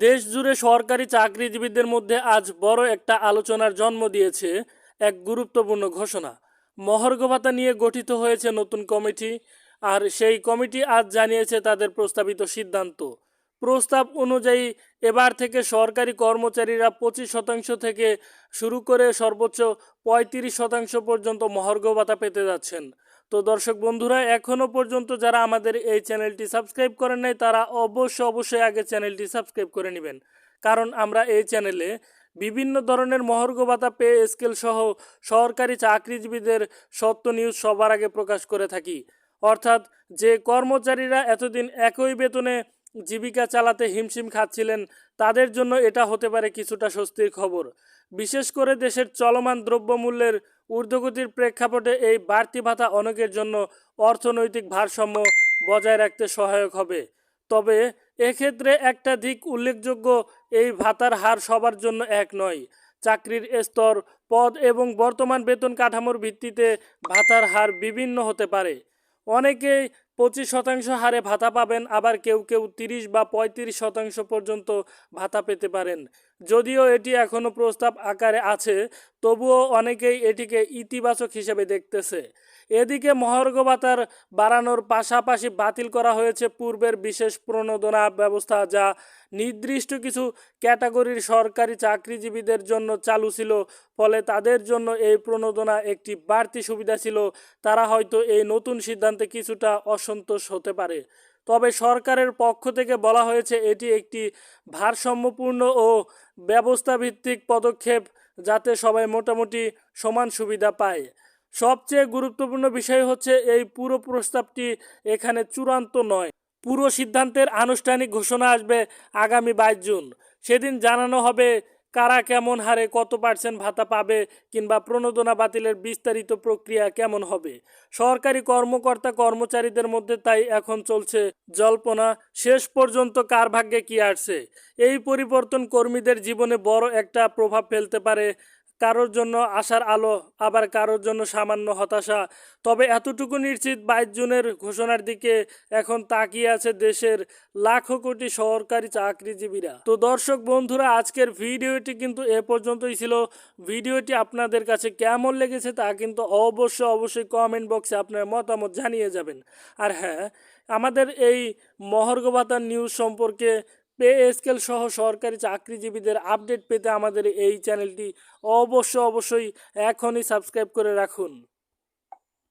দেশ জুড়ে সরকারি চাকরিজীবীদের মধ্যে আজ বড় একটা আলোচনার জন্ম দিয়েছে এক গুরুত্বপূর্ণ ঘোষণা। মহার্ঘ ভাতা নিয়ে গঠিত হয়েছে নতুন কমিটি, আর সেই কমিটি আজ জানিয়েছে তাদের প্রস্তাবিত সিদ্ধান্ত। প্রস্তাব অনুযায়ী এবার থেকে সরকারি কর্মচারীরা পঁচিশ শতাংশ থেকে শুরু করে সর্বোচ্চ পঁয়ত্রিশ শতাংশ পর্যন্ত মহার্ঘ ভাতা পেতে যাচ্ছেন। তো দর্শক বন্ধুরা এখনও পর্যন্ত যারা আমাদের এই চ্যানেলটি সাবস্ক্রাইব করেন নাই, তারা অবশ্য অবশ্যই আগে চ্যানেলটি সাবস্ক্রাইব করে নেবেন। কারণ আমরা এই চ্যানেলে বিভিন্ন ধরনের মহর্ঘ ভাতা পে স্কেল সহ সরকারি চাকরিজীবীদের সত্য নিউজ সবার আগে প্রকাশ করে থাকি। অর্থাৎ যে কর্মচারীরা এতদিন একই বেতনে জীবিকা চালাতে হিমশিম খাচ্ছিলেন, তাদের জন্য এটা হতে পারে কিছুটা স্বস্তির খবর। বিশেষ করে দেশের চলমান দ্রব্যমূল্যের ঊর্ধ্বগতির প্রেক্ষাপটে এই বাড়তি ভাতা অনেকের জন্য অর্থনৈতিক ভারসাম্য বজায় রাখতে সহায়ক হবে। তবে এক্ষেত্রে একটা দিক উল্লেখযোগ্য, এই ভাতার হার সবার জন্য এক নয়। চাকরির স্তর, পদ এবং বর্তমান বেতন কাঠামোর ভিত্তিতে ভাতার হার বিভিন্ন হতে পারে। অনেকেই পঁচিশ শতাংশ হারে ভাতা পাবেন, আবার কেউ কেউ তিরিশ বা পঁয়ত্রিশ শতাংশ পর্যন্ত ভাতা পেতে পারেন। যদিও এটি এখনও প্রস্তাব আকারে আছে, তবুও অনেকেই এটিকে ইতিবাচক হিসেবে দেখতেছে। এদিকে মহার্ঘ ভাতার বাড়ানোর পাশাপাশি বাতিল করা হয়েছে পূর্বের বিশেষ প্রণোদনা ব্যবস্থা, যা নির্দিষ্ট কিছু ক্যাটাগরির সরকারি চাকরিজীবীদের জন্য চালু ছিল, ফলে তাদের জন্য এই প্রণোদনা একটি বাড়তি সুবিধা ছিল। তারা হয়তো এই নতুন সিদ্ধান্তে কিছুটা অসন্তোষ হতে পারে। তবে সরকারের পক্ষ থেকে বলা হয়েছে এটি একটি ভারসাম্যপূর্ণ ও ব্যবস্থাভিত্তিক পদক্ষেপ যাতে সবাই মোটামুটি সমান সুবিধা পায়। সবচেয়ে গুরুত্বপূর্ণ বিষয় হচ্ছে এই পুরো প্রস্তাবটি এখানে চূড়ান্ত নয়, পুরো সিদ্ধান্তের আনুষ্ঠানিক ঘোষণা আসবে আগামী বাইশ জুন। সেদিন জানানো হবে কারা কেমন হারে কত পার্সেন্ট ভাতা পাবে কিংবা প্রণোদনা বাতিলের বিস্তারিত প্রক্রিয়া কেমন হবে? সরকারি কর্মকর্তা কর্মচারীদের মধ্যে তাই এখন চলছে জল্পনা। শেষ পর্যন্ত কার ভাগ্যে কি আসছে? এই পরিবর্তন কর্মীদের জীবনে বড় একটা প্রভাব ফেলতে পারে কারোর জন্য আশার আলো, আবার কারোর জন্য সামান্য হতাশা। তবে এতটুকু নিশ্চিত বাইশ জুনের ঘোষণার দিকে এখন তাকিয়ে আছে দেশের লাখো কোটি সরকারি চাকরিজীবীরা। তো দর্শক বন্ধুরা, আজকের ভিডিওটি কিন্তু এ পর্যন্তই ছিল। ভিডিওটি আপনাদের কাছে কেমন লেগেছে তা কিন্তু অবশ্যই অবশ্যই কমেন্ট বক্সে আপনার মতামত জানিয়ে যাবেন। আর হ্যাঁ আমাদের এই মহর্ঘ ভাতার নিউজ সম্পর্কে পে স্কেল সহ সরকারি চাকরিজীবীদের আপডেট পেতে আমাদের এই চ্যানেলটি অবশ্য অবশ্যই এখনই সাবস্ক্রাইব করে রাখুন।